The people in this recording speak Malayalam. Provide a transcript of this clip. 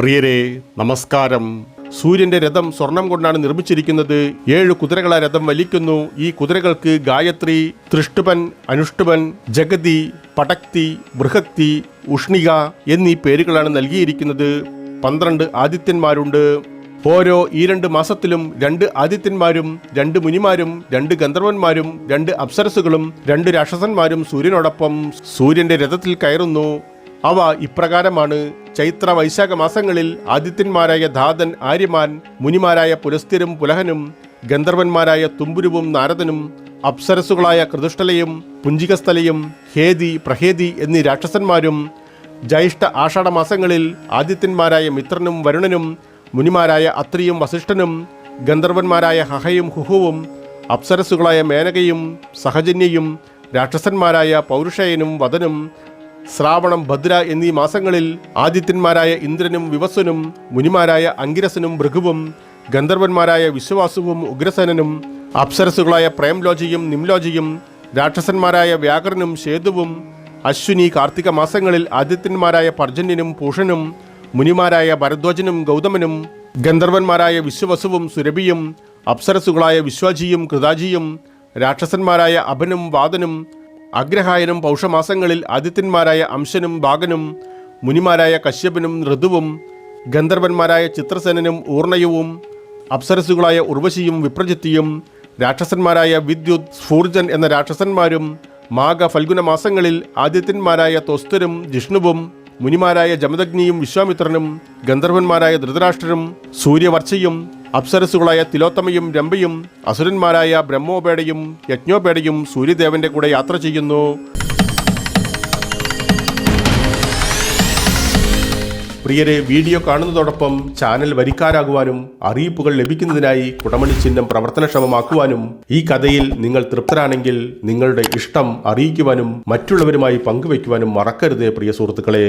പ്രിയരെ നമസ്കാരം. സൂര്യന്റെ രഥം സ്വർണം കൊണ്ടാണ് നിർമ്മിച്ചിരിക്കുന്നത്. ഏഴ് കുതിരകളെ രഥം വലിക്കുന്നു. ഈ കുതിരകൾക്ക് ഗായത്രി തൃഷ്ടുപൻ അനുഷ്ടുപൻ ജഗതി പടക്തി ബൃഹക്തി ഉഷ്ണിക എന്നീ പേരുകളാണ് നൽകിയിരിക്കുന്നത്. പന്ത്രണ്ട് ആദിത്യന്മാരുണ്ട്. ഓരോ ഈ രണ്ട് മാസത്തിലും രണ്ട് ആദിത്യന്മാരും രണ്ട് മുനിമാരും രണ്ട് ഗന്ധർവന്മാരും രണ്ട് അപ്സരസുകളും രണ്ട് രാക്ഷസന്മാരും സൂര്യനോടൊപ്പം സൂര്യന്റെ രഥത്തിൽ കയറുന്നു. അവ ഇപ്രകാരമാണ്. ചൈത്ര വൈശാഖ മാസങ്ങളിൽ ആദിത്യന്മാരായ ധാതൻ ആര്യമാൻ മുനിമാരായ പുലസ്ത്യരും പുലഹനും ഗന്ധർവന്മാരായ തുമ്പുരുവും നാരദനും അപ്സരസുകളായ കൃതുഷ്ടലയും പുഞ്ചികസ്ഥലയും ഹേതി പ്രഹേദി എന്നീ രാക്ഷസന്മാരും ജ്യേഷ്ഠ ആഷാഢ മാസങ്ങളിൽ ആദിത്യന്മാരായ മിത്രനും വരുണനും മുനിമാരായ അത്രിയും വസിഷ്ഠനും ഗന്ധർവന്മാരായ ഹഹയും ഹുഹുവും അപ്സരസുകളായ മേനകയും സഹജന്യയും രാക്ഷസന്മാരായ പൗരുഷയനും വദനും ശ്രാവണം ഭദ്ര എന്നീ മാസങ്ങളിൽ ആദിത്യന്മാരായ ഇന്ദ്രനും വിവസ്വനും മുനിമാരായ അങ്കിരസനും ഭൃഗുവും ഗന്ധർവന്മാരായ വിശ്വാസുവും ഉഗ്രസേനനും അപ്സരസുകളായ പ്രേംലോജിയും നിംലോജിയും രാക്ഷസന്മാരായ വ്യാകരനും ശേതുവും അശ്വിനി കാർത്തിക മാസങ്ങളിൽ ആദിത്യന്മാരായ പർജന്യനും പൂഷനും മുനിമാരായ ഭരദ്വാജനും ഗൗതമനും ഗന്ധർവന്മാരായ വിശ്വവസുവും സുരഭിയും അപ്സരസുകളായ വിശ്വാജിയും കൃതാജിയും രാക്ഷസന്മാരായ അഭനും വാദനും അഗ്രഹായനും പൗഷമാസങ്ങളിൽ ആദിത്യന്മാരായ അംശനും ഭാഗനും മുനിമാരായ കശ്യപനും ഋതുവും ഗന്ധർവന്മാരായ ചിത്രസേനനും ഊർണയവും അപ്സരസുകളായ ഉർവശിയും വിപ്രജിത്തിയും രാക്ഷസന്മാരായ വിദ്യുത് സ്ഫൂർജൻ എന്ന രാക്ഷസന്മാരും മാഘ ഫൽഗുന മാസങ്ങളിൽ ആദിത്യന്മാരായ തൊസ്തരും ജിഷ്ണുവും മുനിമാരായ ജമദഗ്നിയും വിശ്വാമിത്രനും ഗന്ധർവന്മാരായ ധൃതരാഷ്ട്രരും സൂര്യവർച്ചയും അപ്സരസുകളായ തിലോത്തമയും രംഭയും അസുരന്മാരായ ബ്രഹ്മോപേടയും യജ്ഞോപേടയും സൂര്യദേവന്റെ കൂടെ യാത്ര ചെയ്യുന്നു. പ്രിയരെ വീഡിയോ കാണുന്നതോടൊപ്പം ചാനൽ വരിക്കാരാകുവാനും അറിയിപ്പുകൾ ലഭിക്കുന്നതിനായി കുടമണി ചിഹ്നം പ്രവർത്തനക്ഷമമാക്കുവാനും ഈ കഥയിൽ നിങ്ങൾ തൃപ്തരാണെങ്കിൽ നിങ്ങളുടെ ഇഷ്ടം അറിയിക്കുവാനും മറ്റുള്ളവരുമായി പങ്കുവയ്ക്കുവാനും മറക്കരുത് പ്രിയ സുഹൃത്തുക്കളെ.